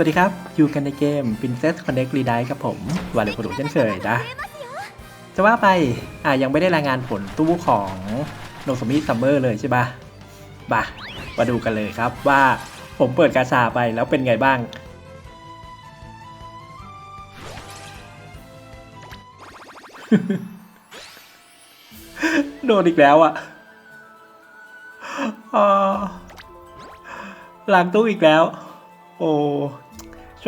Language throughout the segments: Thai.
สวัสดีครับ อยู่กันในเกม Princess Connect r e d i ครับผมวันเลยกระดูเช่นเคยนะ จะว่าไปอะยังไม่ได้รายงานผลตู้ของโนสมิซัมเมอร์เลยใช่ปะบ่ะมาดูกันเลยครับว่าผมเปิดกาชาไปแล้วเป็นไงบ้าง โดนอีกแล้วอะอ่าล้างตู้อีกแล้ว โอ้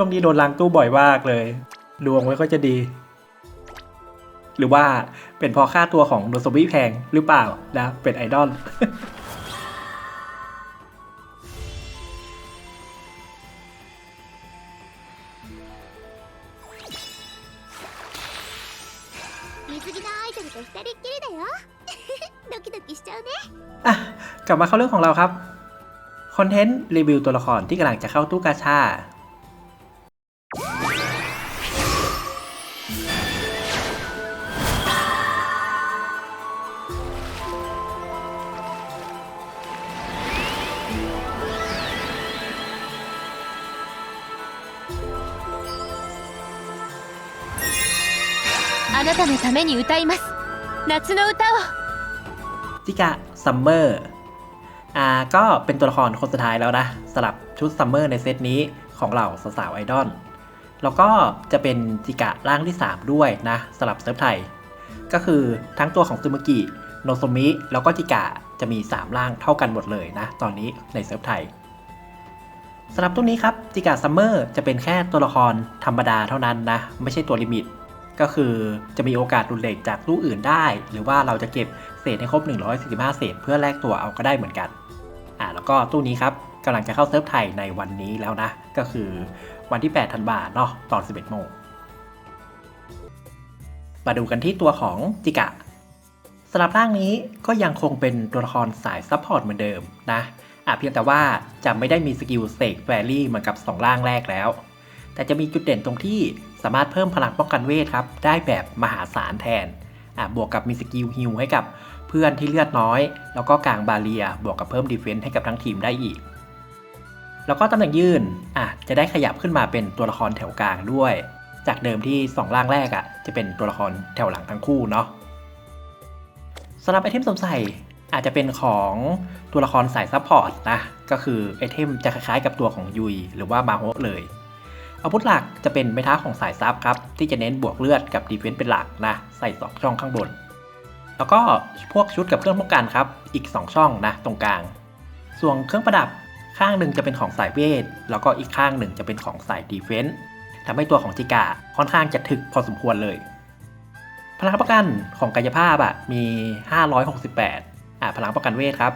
ช่วงนี้โดนล้างตู้บ่อยมากเลย ดวงไม่ค่อยจะดี หรือว่าเป็นพอค่าตัวของโดโซบิแพงหรือเปล่านะ เป็นไอดอลอะกลับมาเข้าเรื่องของเราครับคอนเทนต์รีวิวตัวละครที่กำลังจะเข้าตู้กาชา あなたのために歌います夏の歌を จิกะซัมเมอร์ อ่า ก็เป็นตัวละครคนสุดท้ายแล้วนะสำหรับชุดซัมเมอร์ในเซตนี้ของเราสาวๆไอดอล แล้วก็จะเป็นจิกะร่างที่ 3 ด้วยนะสำหรับเซิร์ฟไทย ก็คือทั้งตัวของซูมุกิ โนโซมิ แล้วก็จิกะจะมี 3 ร่างเท่ากันหมดเลยนะ ตอนนี้ในเซิร์ฟไทยสำหรับตัวนี้ครับจิกะซัมเมอร์จะเป็นแค่ตัวละครธรรมดาเท่านั้นนะ ไม่ใช่ตัวลิมิต ก็คือจะมีโอกาสหลุดเลทจากตู้อื่นได้ หรือว่าเราจะเก็บเศษให้ครบ 145 เศษ เพื่อแลกตัวเอาก็ได้เหมือนกันอ่าแล้วก็ตู้นี้ครับกำลังจะเข้าเซิร์ฟไทยในวันนี้แล้วนะ ก็คือวันที่ 8 ธันวาเนาะตอน 11 โมง มาดูกันที่ตัวของจิกะสำหรับร่างนี้ก็ยังคงเป็นตัวละครสายซัพพอร์ตเหมือนเดิมนะอะเพียงแต่ว่าจะไม่ได้มีสกิลเสกแฟรี่เหมือนกับ 2 ร่างแรกแล้ว แต่จะมีจุดเด่นตรงที่ สามารถเพิ่มพลังป้องกันเวทครับ ได้แบบมหาศาลแทน บวกกับมีสกิลฮิลให้กับเพื่อนที่เลือดน้อย แล้วก็กลางบาเรีย บวกกับเพิ่มดีเฟนซ์ให้กับทั้งทีมได้อีก แล้วก็ตำแหน่งยืนอะจะได้ขยับขึ้นมาเป็นตัวละครแถวกลางด้วย จากเดิมที่ 2 ร่างแรกอะจะเป็นตัวละครแถวหลังทั้งคู่เนาะสำหรับไอเทมสวมใส่อาจจะเป็นของตัวละครสายซัพพอร์ตนะ ก็คือไอเทมจะคล้ายๆกับตัวของยุยหรือว่ามาโฮเลย อาวุธหลักจะเป็นไม้เท้าของสายซับครับ ที่จะเน้นบวกเลือดกับดีเฟนซ์เป็นหลักนะใส่ 2 ช่องข้างบน แล้วก็พวกชุดกับเครื่องป้องกันครับ อีก 2 ช่องนะตรงกลาง ส่วนเครื่องประดับข้างหนึ่งจะเป็นของสายเวท แล้วก็อีกข้างหนึ่งจะเป็นของสายดีเฟนซ์ทำให้ตัวของจิกาค่อนข้างจะถึกพอสมควรเลย พลังป้องกันของกายภาพอะมี 568อ่าพลังป้องกันเวทครับ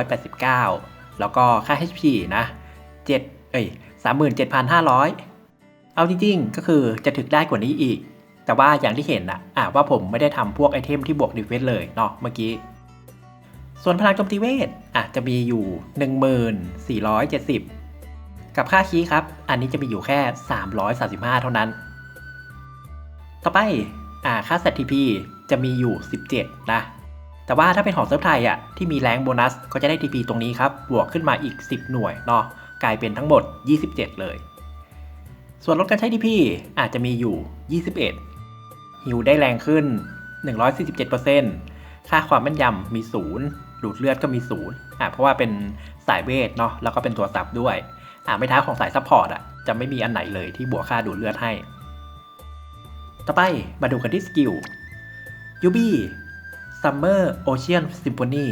789 แล้วก็ค่า HP นะ7เอ้ย 37,500 เอาจริงๆ ก็คือจะถึกได้กว่านี้อีก แต่ว่าอย่างที่เห็นนะอะว่าผมไม่ได้ทำพวกไอเทมที่บวกดีเฟนเลยเนาะเมื่อกี้ ส่วนพลังโจมตีเวทอะจะมีอยู่ 1470 กับค่าคีย์ครับ อันนี้จะมีอยู่แค่ 335 เท่านั้น ต่อไปอ่าค่าเซตทีพีจะมีอยู่ 17 นะแต่ว่าถ้าเป็นของเซิร์ฟไทยอะที่มีแรงโบนัสก็จะได้ TP ตรงนี้ครับ บวกขึ้นมาอีก 10 หน่วยเนาะ กลายเป็นทั้งหมด 27 เลย ส่วนลดการใช้ TP อาจจะมีอยู่ 21 ฮิวได้แรงขึ้น 147%ค่าความแม่นยำมี 0 ดูดเลือดก็มี 0อะเพราะว่าเป็นสายเวทเนาะแล้วก็เป็นตัวซับด้วยอะไม่ท้าของสายซัพพอร์ตอะจะไม่มีอันไหนเลยที่บวกค่าดูดเลือดให้ ต่อไปมาดูกันที่สกิลยูบี้ Summer Ocean Symphony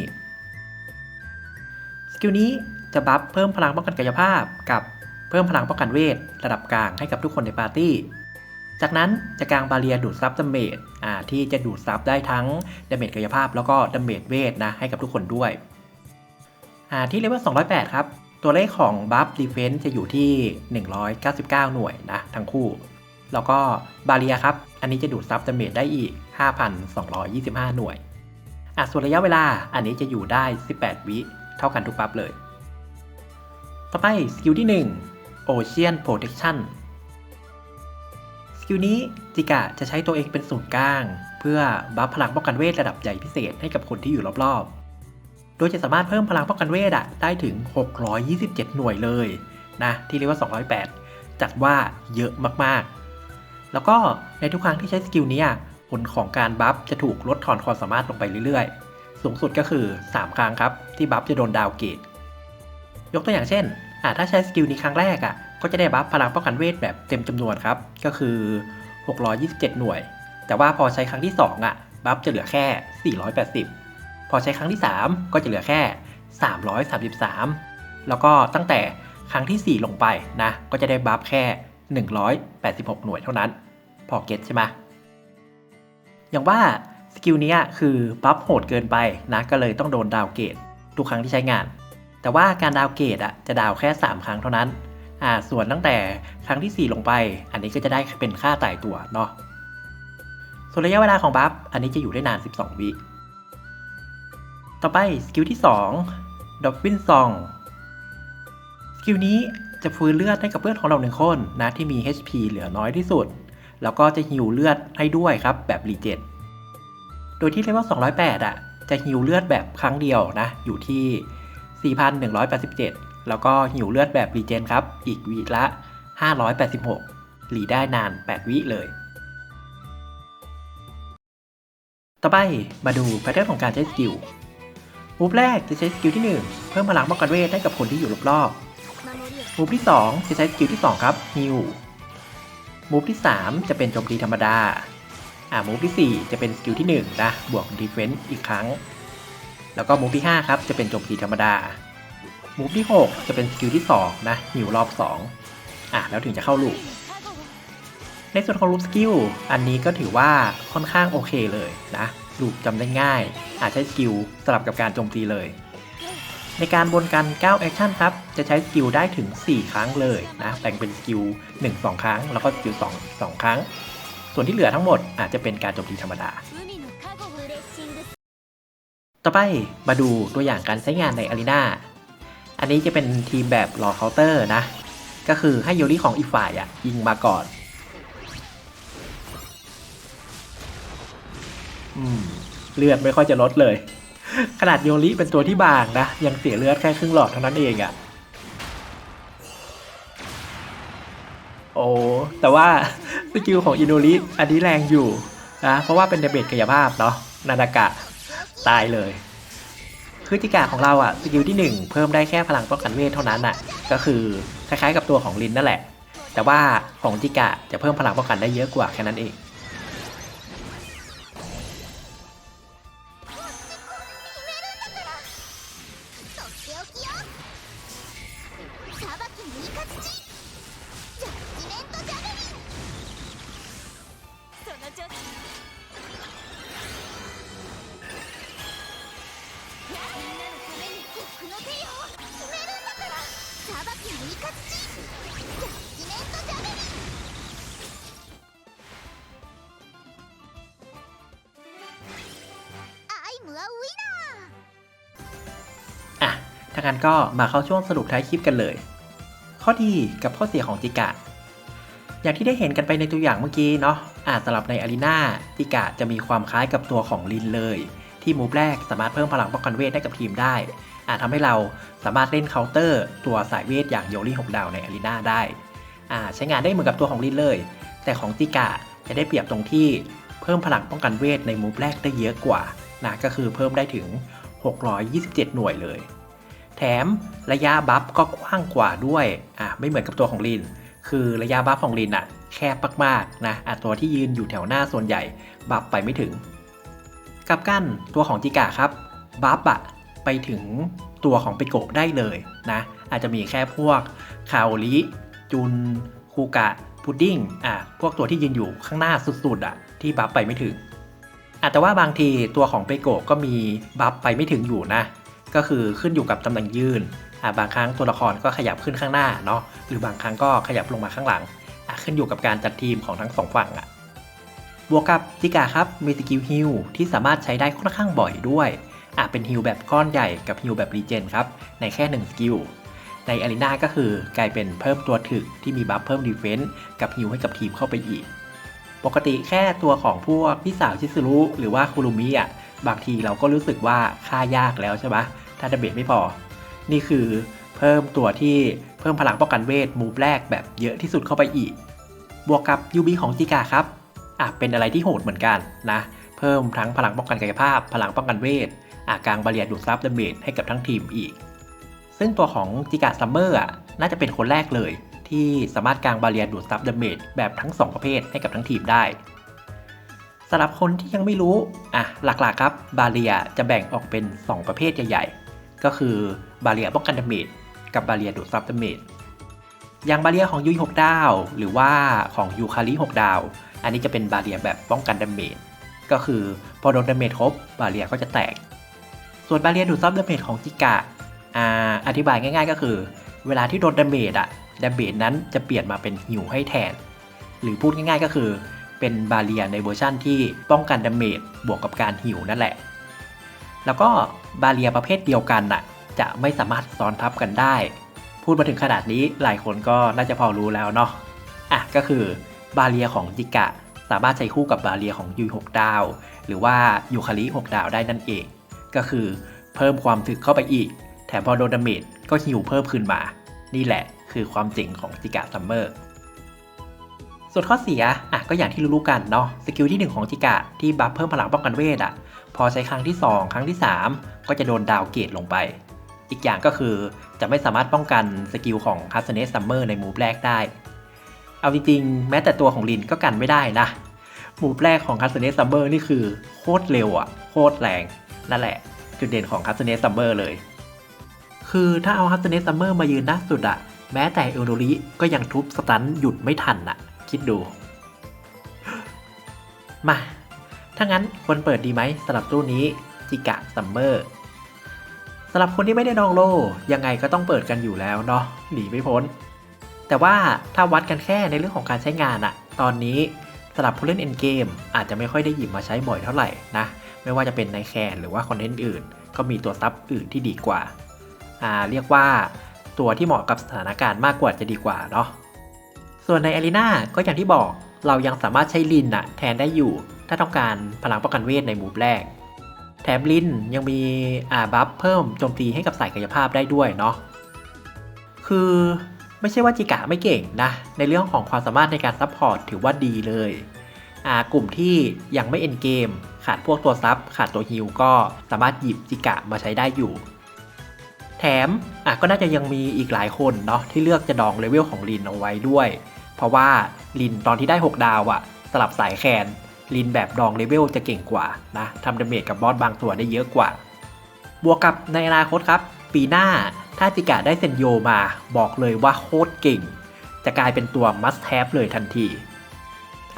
สกิลนี้ จะบัฟเพิ่มพลังป้องกันกายภาพ กับเพิ่มพลังป้องกันเวทระดับกลางให้กับทุกคนในปาร์ตี้ จากนั้นจะกางบาเรียดูดซับดาเมจอ่าที่จะดูดซับได้ทั้งดาเมจกายภาพ แล้วก็ดาเมจเวทนะให้กับทุกคนด้วยอ่าที่เลเวล208 ครับ ตัวเลขของบัฟดีเฟน c ์จะอยู่ที่ 199 หน่วยนะทั้งคู่ แล้วก็บาเรียครับ อันนี้จะดูดซับดาเมจได้อีก 5,225 หน่วยอะส่วนระยะเวลาอันนี้จะอยู่ได้ 18 วิ เท่ากันทุกบัฟเลย ต่อไปสกิลที่ 1 Ocean Protection สกิลนี้จิกะจะใช้ตัวเองเป็นศูนย์กลาง เพื่อบัฟพลังป้องกันเวทระดับใหญ่พิเศษให้กับคนที่อยู่รอบๆ โดยจะสามารถเพิ่มพลังป้องกันเวทอะได้ถึง 627 หน่วยเลยนะที่เรียกว่า 208 จัดว่าเยอะมากๆ แล้วก็ในทุกครั้งที่ใช้สกิลนี้ผลของการบัฟจะถูกลดทอนความสามารถลงไปเรื่อยๆ สูงสุดก็คือ 3 ครั้งครับ ที่บัฟจะโดนดาวเกรด ยกตัวอย่างเช่นอ่าถ้าใช้สกิลนี้ครั้งแรกอะ ก็จะได้บัฟพลังป้องกันเวทแบบเต็มจำนวนครับ ก็คือ 627 หน่วย แต่ว่าพอใช้ครั้งที่ 2อะ บัฟจะเหลือแค่ 480 พอใช้ครั้งที่ 3 ก็จะเหลือแค่ 333 แล้วก็ตั้งแต่ครั้งที่ 4 ลงไปนะ ก็จะได้บัฟแค่ 186 หน่วยเท่านั้น พอเก็ตใช่ไหมอย่างว่าสกิลนี้คือบัฟโหดเกินไปนะ ก็เลยต้องโดนดาวเกรดทุกครั้งที่ใช้งาน แต่ว่าการดาวเกรดอะจะดาวแค่ 3 ครั้งเท่านั้นอ่าส่วนตั้งแต่ครั้งที่ 4 ลงไป อันนี้ก็จะได้เป็นค่าตายตัวเนาะส่วนระยะเวลาของบัฟอันนี้จะอยู่ได้นาน 12 วิต่อไปสกิลที่2ดอกวินซองสกิลนี้จะฟื้นเลือดให้กับเพื่อนของเราหนึ่งคนนะที่มี HP เหลือน้อยที่สุด แล้วก็จะฮิวเลือดให้ด้วยครับแบบรีเจนโดยที่เลเวล208 อะ จะฮิวเลือดแบบครั้งเดียวนะ อยู่ที่ 4,187 แล้วก็หิวเลือดแบบรีเจนครับ อีกวีละ 586 หลีได้นาน 8 วิเลย ต่อไปมาดูแพทเทิร์นของการใช้สกิลมูฟแรกจะใช้สกิลที่ 1 เพิ่มพลังป้องกันเวทให้กับคนที่อยู่รอบๆมูฟที่ 2 จะใช้สกิลที่ 2 ครับฮิวมูฟที่ 3 จะเป็นโจมตีธรรมดา อ่ามูฟที่ 4 จะเป็นสกิลที่ 1 นะ บวกดีเฟนซ์อีกครั้ง แล้วก็มูฟที่ 5 ครับ จะเป็นโจมตีธรรมดา มูฟที่ 6 จะเป็นสกิลที่ 2 นะฮิวรอบ 2 อะ แล้วถึงจะเข้าลูปในส่วนของลูปสกิล อันนี้ก็ถือว่าค่อนข้างโอเคเลยนะลูปจำได้ง่าย อาจใช้สกิลสลับกับการโจมตีเลย ในการบนกัน9แอคชั่นครับ จะใช้สกิลได้ถึง 4 ครั้งเลยนะแบ่งเป็นสกิล1 2 ครั้ง แล้วก็สกิล2 2 ครั้ง ส่วนที่เหลือทั้งหมดอาจจะเป็นการโจมตีธรรมดา ต่อไปมาดูตัวอย่างการใช้งานในอารีนาอันนี้จะเป็นทีมแบบรอเคาน์เตอร์นะ ก็คือให้โยริของอีกฝ่ายอะยิงมาก่อน อืม เลือดไม่ค่อยจะลดเลย ขนาดโยริเป็นตัวที่บางนะ ยังเสียเลือดแค่ครึ่งหลอดเท่านั้นเองอะ่ะโอ้แต่ว่าสกิลของอินโนริอันนี้แรงอยู่นะเพราะว่าเป็นเดเบตกายภาพเนาะนานากะ ตายเลย คือจิกาของเราอะสกิลที่ 1 เพิ่มได้แค่พลังป้องกันเวทเท่านั้นอะก็คือคล้ายๆกับตัวของลินนั่นแหละ แต่ว่าของจิกะจะเพิ่มพลังป้องกันได้เยอะกว่าแค่นั้นเอง 決めるんだから裁きにイカ土ジャッジメントジャベリンアイムはウィナー อ่ะ ถ้างั้นก็มาเข้าช่วงสรุปท้ายคลิปกันเลย ข้อดีกับข้อเสียของจิกะ อย่างที่ได้เห็นกันไปในตัวอย่างเมื่อกี้เนาะอ่าสำหรับในอารีนาจิกะจะมีความคล้ายกับตัวของลินเลย ที่มูฟแรกสามารถเพิ่มพลังป้องกันเวทให้กับทีมได้ อาจทำให้เราสามารถเล่นเคาน์เตอร์ตัวสายเวทอย่างโยริ6ดาวในอารีนาได้ใช้งานได้เหมือนกับตัวของลินเลย แต่ของจิกะจะได้เปรียบตรงที่เพิ่มพลังป้องกันเวทในมูฟแรกได้เยอะกว่านะก็คือเพิ่มได้ถึง 627 หน่วยเลย แถมระยะบัฟก็กว้างกว่าด้วยอะไม่เหมือนกับตัวของลิน คือระยะบัฟของลินอะแคบมากๆนะอะตัวที่ยืนอยู่แถวหน้าส่วนใหญ่บัฟไปไม่ถึง กับกันตัวของจิกะครับบัฟอะไปถึงตัวของเปโกะได้เลยนะอาจจะมีแค่พวกคาโอริจุนคูกะพุดดิ้งอะพวกตัวที่ยืนอยู่ข้างหน้าสุดๆอะที่บัฟไปไม่ถึงอะแต่ว่าบางทีตัวของเปโกะก็มีบัฟไปไม่ถึงอยู่นะ ก็คือขึ้นอยู่กับตำแหน่งยืนอ่าบางครั้งตัวละครก็ขยับขึ้นข้างหน้าเนาะหรือบางครั้งก็ขยับลงมาข้างหลังอะขึ้นอยู่กับการจัดทีมของทั้งสองฝั่งอะ บวกกับจิกาครับมีสกิลฮิลที่สามารถใช้ได้ค่อนข้างบ่อยด้วยอะเป็นฮิลแบบก้อนใหญ่กับฮิลแบบรีเจนครับในแค่1สกิลในอารีนาก็คือกลายเป็นเพิ่มตัวถึกที่มีบัฟเพิ่มดีเฟนซ์กับฮิลให้กับทีมเข้าไปอีก ปกติแค่ตัวของพวกพี่สาวชิซุรุหรือว่าคุรุมิอะบางทีเราก็รู้สึกว่าค่ายากแล้วใช่ไหมถ้าดาเบตไม่พอ นี่คือเพิ่มตัวที่เพิ่มพลังป้องกันเวทมูฟแรกแบบเยอะที่สุดเข้าไปอีก บวกกับยูบีของจิกาครับ อะเป็นอะไรที่โหดเหมือนกันนะเพิ่มทั้งพลังป้องกันกายภาพ พลังป้องกันเวทอากลางบาเรียดูดซับดาเมจให้กับทั้งทีมอีก ซึ่งตัวของจิกาซัมเมอร์อะน่าจะเป็นคนแรกเลย ที่สามารถกลางบาเรียดูดซับดาเมจแบบทั้ง 2 ประเภทให้กับทั้งทีมได้สำหรับคนที่ยังไม่รู้อะหลักๆครับบาเรียจะแบ่งออกเป็น 2 ประเภทใหญ่ๆ ก็คือบาเรียป้องกันดาเมจกับบาเรียดูดซับดาเมจ อย่างบาเรียของยุย6ดาว หรือว่าของยูคาริ6ดาว อันนี้จะเป็นบาเรียแบบป้องกันดาเมจก็คือพอโดนดาเมจครบบาเรียก็จะแตก ส่วนบาเรียดูดซับดาเมจของจิกะออธิบายง่าย ๆ ก็คือ เวลาที่โดนดาเมจอะดาเมจนั้นจะเปลี่ยนมาเป็นฮิวให้แทน หรือพูดง่ายๆก็คือ เป็นบาเรียในเวอร์ชั่นที่ป้องกันดาเมจบวกกับการฮิวนั่นแหละ แล้วก็บาเรียประเภทเดียวกันน่ะจะไม่สามารถซ้อนทับกันได้ พูดมาถึงขนาดนี้หลายคนก็น่าจะพอรู้แล้วเนาะอะก็คือบาเรียของจิกะ สามารถใช้คู่กับบาเรียของยู6ดาว หรือว่ายูคาริ6ดาวได้นั่นเอง ก็คือเพิ่มความถึกเข้าไปอีก แถมพอโดนดาเมจก็ฮิวเพิ่มขึ้นมา นี่แหละคือความเจ๋งของจิกะซัมเมอร์ส่วนข้อเสียอะก็อย่างที่รู้ๆกันเนาะสกิลที่ 1 ของจิกะที่บัฟเพิ่มพลังป้องกันเวทอะพอใช้ครั้งที่ 2 ครั้งที่ 3 ก็จะโดนดาวเกตลงไป อีกอย่างก็คือจะไม่สามารถป้องกันสกิลของฮัสเนสซัมเมอร์ในมูฟแรกได้ เอาจริงๆ แม้แต่ตัวของลินก็กันไม่ได้นะ มูฟแรกของคัสเนสซัมเมอร์นี่คือโคตรเร็วอะ โคตรแรง นั่นแหละ จุดเด่นของคัสเนสซัมเมอร์เลย คือถ้าเอาคัสเนสซัมเมอร์มายืนหน้าสุดอะแม้แต่เอลโดริก็ยังทุบสตันหยุดไม่ทันอะคิดดู มา ถ้างั้นควรเปิดดีไหมสำหรับตู้นี้จิกะซัมเมอร์ำหรับคนที่ไม่ได้ดองโลยังไงก็ต้องเปิดกันอยู่แล้วเนาะหนีไม่พ้น แต่ว่าถ้าวัดกันแค่ในเรื่องของการใช้งานอะตอนนี้สำหรับผู้เล่นเอ็นเกมอาจจะไม่ค่อยได้หยิบมาใช้บ่อยเท่าไหร่นะไม่ว่าจะเป็นในแคนหรือว่าคอนเทนต์อื่น ก็มีตัวซับอื่นที่ดีกว่าอ่า เรียกว่าตัวที่เหมาะกับสถานการณ์มากกว่าจะดีกว่าเนาะส่วนในอารีนาก็อย่างที่บอกเรายังสามารถใช้ลินอะแทนได้อยู่ ถ้าต้องการพลังป้องกันเวทในมูฟแรก แถมลินยังมีอ่าบัฟเพิ่มโจมตีให้กับสายกายภาพได้ด้วยเนาะคือไม่ใช่ว่าจิกะไม่เก่งนะ ในเรื่องของความสามารถในการซัพพอร์ตถือว่าดีเลยอ่ากลุ่มที่ยังไม่เอ็นเกม ขาดพวกตัวซับขาดตัวฮิลก็สามารถหยิบจิกะมาใช้ได้อยู่ แถมอะก็น่าจะยังมีอีกหลายคนเนาะที่เลือกจะดองเลเวลของลินเอาไว้ด้วย เพราะว่าลินตอนที่ได้ 6 ดาวอะสลับสายแคน ลินแบบดองเลเวลจะเก่งกว่านะทำดาเมจกับบอสบางตัวได้เยอะกว่า บวกกับในอนาคตครับ ปีหน้าถ้าจิกะได้เซนโยมาบอกเลยว่าโคตรเก่ง จะกลายเป็นตัว must have เลยทันที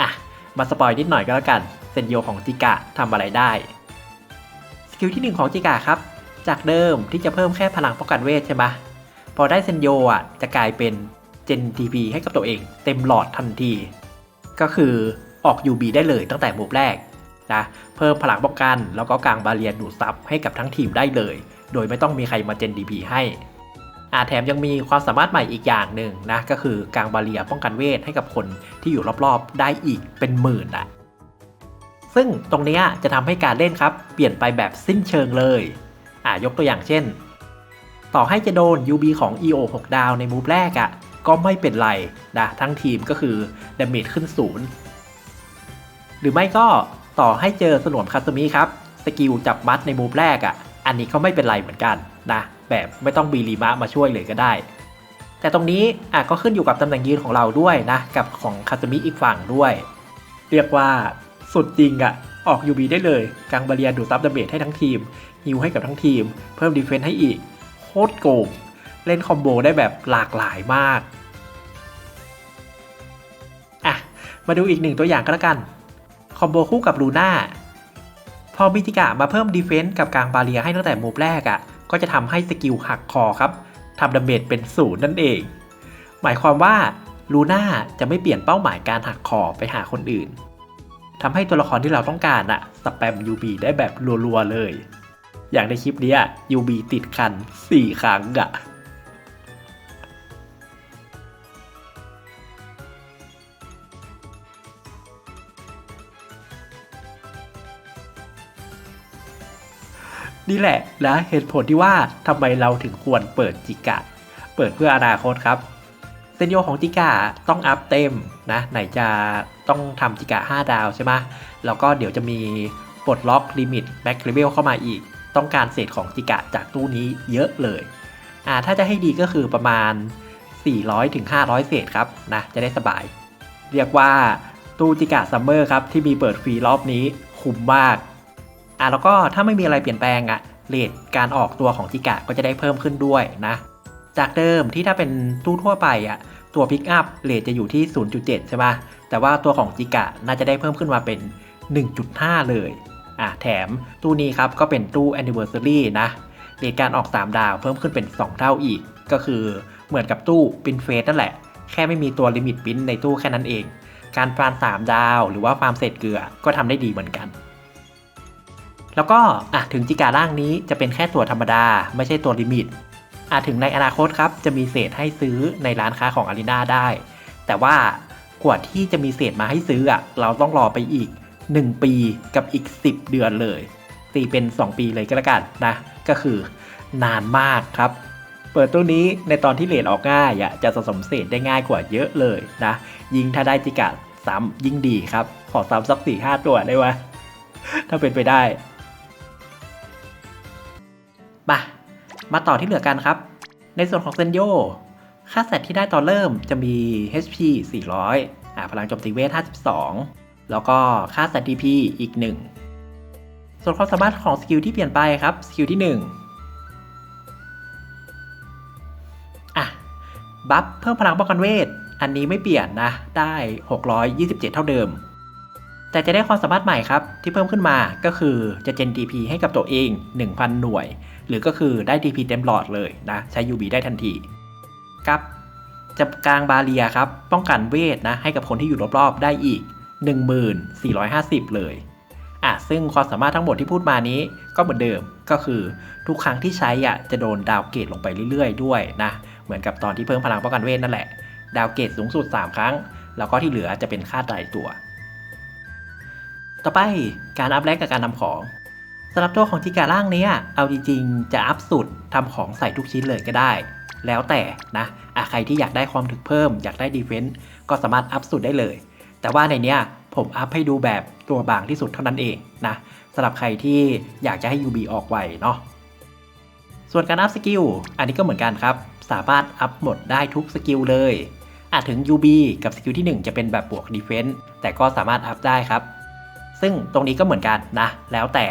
อะ มาสปอยนิดหน่อยก็แล้วกัน เซนโยของจิกะทำอะไรได้ สกิลที่ 1 ของจิกะครับ จากเดิมที่จะเพิ่มแค่พลังป้องกันเวทใช่ไหมพอได้เซนโยอะจะกลายเป็นเจนทีพีให้กับตัวเอง เต็มหลอดทันที ก็คือ ออก UB ได้เลยตั้งแต่มูฟแรกนะเพิ่มพลังป้องกัน แล้วก็กลางบาเรียนดูดซับให้กับทั้งทีมได้เลย โดยไม่ต้องมีใครมาเจน DP ให้อาแถมยังมีความสามารถใหม่อีกอย่างหนึ่งนะก็คือกลางบาเรียป้องกันเวทให้กับคนที่อยู่รอบๆ ได้อีกเป็นหมื่นอะซึ่งตรงนี้จะทำให้การเล่นครับ เปลี่ยนไปแบบสิ้นเชิงเลยอ่ายกตัวอย่างเช่น ต่อให้จะโดน UB ของ EO 6 ดาวในมูฟแรกอะ่ะก็ไม่เป็นไรนะทั้งทีมก็คือดาเมจขึ้นศูนย์ หรือไม่ก็ต่อให้เจอสนวมคาสมิครับสกิลจับมัดในมูฟแรกอะ่ะ อันนี้ก็ไม่เป็นไรเหมือนกันนะแบบไม่ต้องบีรีมะมาช่วยเลยก็ได้ แต่ตรงนี้อะก็ขึ้นอยู่กับตำแหน่งยืนของเราด้วยนะกับของคาสมิอีกฝั่งด้วย เรียกว่าสุดจริงอะ่ะออก UB ได้เลยกลางบาเรียดูดซับดาเมจให้ทั้งทีมฮิวให้กับทั้งทีม เพิ่มดีเฟนส์ให้อีกโคตรโกงเล่นคอมโบได้แบบหลากหลายมาก อะ มาดูอีกหนึ่งตัวอย่างก็แล้วกัน คอมโบคู่กับลูน่าพอมิจิกะมาเพิ่มดีเฟนส์กับกลางบาเรียให้ตั้งแต่มูฟแรกอะ่ะ ก็จะทำให้สกิลหักคอครับทำดาเมจเป็นศูนย์นั่นเอง หมายความว่าลูน่าจะไม่เปลี่ยนเป้าหมายการหักคอไปหาคนอื่นทำให้ตัวละครที่เราต้องการอะสแปม UB ได้แบบรัวๆเลย อย่างในคลิปนี้ย UB ติดคัน 4 ครั้งอะ นี่แหละนะเหตุผลที่ว่าทำไมเราถึงควรเปิดจิกะ เปิดเพื่ออนาคตครับเซนโยของจิกะต้องอัพเต็มนะไหนจะต้องทำจิกะ 5 ดาวใช่ไหมแล้วก็เดี๋ยวจะมีปลดล็อกลิมิตแบ็คเลเวลเข้ามาอีก ต้องการเศษของจิกะจากตู้นี้เยอะเลยอ่าถ้าจะให้ดีก็คือประมาณ 400-500ถึง500เศษครับนะจะได้สบาย เรียกว่าตู้จิกะซัมเมอร์ครับที่มีเปิดฟรีรอบนี้คุ้มมาก อะแล้วก็ถ้าไม่มีอะไรเปลี่ยนแปลงอะเรทการออกตัวของจิกะก็จะได้เพิ่มขึ้นด้วยนะ จากเดิมที่ถ้าเป็นตู้ทั่วไปอะตัวพิกอัพเรทจะอยู่ที่ 0.7 ใช่ไหมแต่ว่าตัวของจิกะน่าจะได้เพิ่มขึ้นมาเป็น 1.5 เลยอะแถมตู้นี้ครับก็เป็นตู้ Anniversary นะเรทการออก 3 ดาวเพิ่มขึ้นเป็น 2 เท่าอีก ก็คือเหมือนกับตู้ปินเฟสนั่นแหละ แค่ไม่มีตัวลิมิตปินในตู้แค่นั้นเอง การฟาร์ม3ดาว หรือว่าฟาร์มเศษเกลือก็ทำได้ดีเหมือนกัน แล้วก็อะถึงจิการ่างนี้จะเป็นแค่ตัวธรรมดา ไม่ใช่ตัวลิมิตอาจถึงในอนาคตครับ จะมีเศษให้ซื้อในร้านค้าของอารีนาได้ แต่ว่ากว่าที่จะมีเศษมาให้ซื้ออะเราต้องรอไปอีก 1 ปีกับอีก 10 เดือนเลยตีเป็น 2 ปีเลยก็แล้วกันนะ ก็คือนานมากครับ เปิดตู้นี้ในตอนที่เลทออกง่ายอะจะสะสมเศษได้ง่ายกว่าเยอะเลยนะ ยิ่งถ้าได้จิกะซ้ำยิ่งดีครับ ขอซ้ำสักสี่ห้าตัวได้ไหมถ้าเป็นไปได้ มามาต่อที่เหลือกันครับ ในส่วนของเซนโย ค่าแสตที่ได้ตอนเริ่มจะมี HP 400อ่าพลังโจมตีเวท 52 แล้วก็ค่าแสต TP อีก 1 ส่วนความสามารถของสกิลที่เปลี่ยนไปครับ สกิลที่ 1 อะ บัฟเพิ่มพลังป้องกันเวท อันนี้ไม่เปลี่ยนนะ ได้ 627 เท่าเดิม แต่จะได้ความสามารถใหม่ครับ ที่เพิ่มขึ้นมาก็คือจะเจน TP ให้กับตัวเอง 1,000 หน่วย หรือก็คือได้ TP เต็มหลอดเลยนะใช้ UB ได้ทันทีกับจะกลางบาเรียครับ ป้องกันเวทนะให้กับคนที่อยู่รอบๆได้อีก 1450 เลยอะซึ่งความสามารถทั้งหมดที่พูดมานี้ก็เหมือนเดิมก็คือทุกครั้งที่ใช้อะจะโดนดาวเกรดลงไปเรื่อยๆ ด้วยนะเหมือนกับตอนที่เพิ่มพลังป้องกันเวทนั่นแหละ ดาวเกรดสูงสุด 3 ครั้ง แล้วก็ที่เหลือจะเป็นค่าตายตัว ต่อไปการอัพแลกกับการทำของสำหรับตัวของจิการ่างเนี้ยเอาจริงๆ จะอัพสุดทำของใส่ทุกชิ้นเลยก็ได้ แล้วแต่นะอะใครที่อยากได้ความถึกเพิ่ม อยากได้ดีเฟนต์ก็สามารถอัพสุดได้เลย แต่ว่าในเนี้ยผมอัพให้ดูแบบตัวบางที่สุดเท่านั้นเองนะสำหรับใครที่อยากจะให้ UB ออกไวเนาะส่วนการอัพสกิลอันนี้ก็เหมือนกันครับ สามารถอัพหมดได้ทุกสกิลเลยอาจถึง UB กับสกิลที่ 1 จะเป็นแบบบวกดีเฟนต์แต่ก็สามารถอัพได้ครับ ซึ่งตรงนี้ก็เหมือนกันนะ แล้วแต่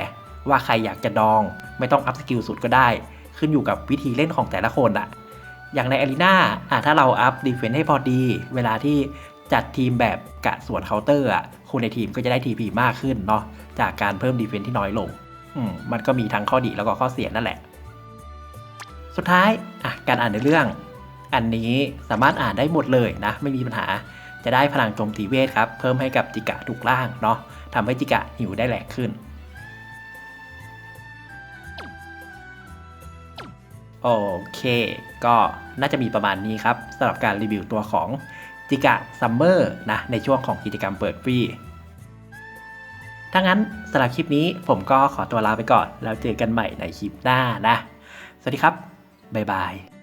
ว่าใครอยากจะดอง ไม่ต้องอัพสกิลสุดก็ได้ ขึ้นอยู่กับวิธีเล่นของแต่ละคนอะอย่างในอารีนาอะถ้าเราอัพดีเฟนต์ให้พอดี เวลาที่จัดทีมแบบกะส่วนเคาน์เตอร์อะคนในทีมก็จะได้ทีพีมากขึ้นเนาะจากการเพิ่มดีเฟนต์ที่น้อยลงอืมมันก็มีทั้งข้อดีแล้วก็ข้อเสียนั่นแหละ สุดท้ายอะการอ่านในเรื่อง อันนี้สามารถอ่านได้หมดเลยนะ ไม่มีปัญหาจะได้พลังโจมตีเวทครับ เพิ่มให้กับจิกะทุกล่างเนาะ ทำให้จิกะหิวได้แหลกขึ้น โอเค ก็น่าจะมีประมาณนี้ครับสำหรับการรีวิวตัวของจิกะซัมเมอร์นะในช่วงของกิจกรรมเปิดฟรีถ้างั้นสำหรับคลิปนี้ผมก็ขอตัวลาไปก่อน แล้วเจอกันใหม่ในคลิปหน้านะ สวัสดีครับ บ๊ายบาย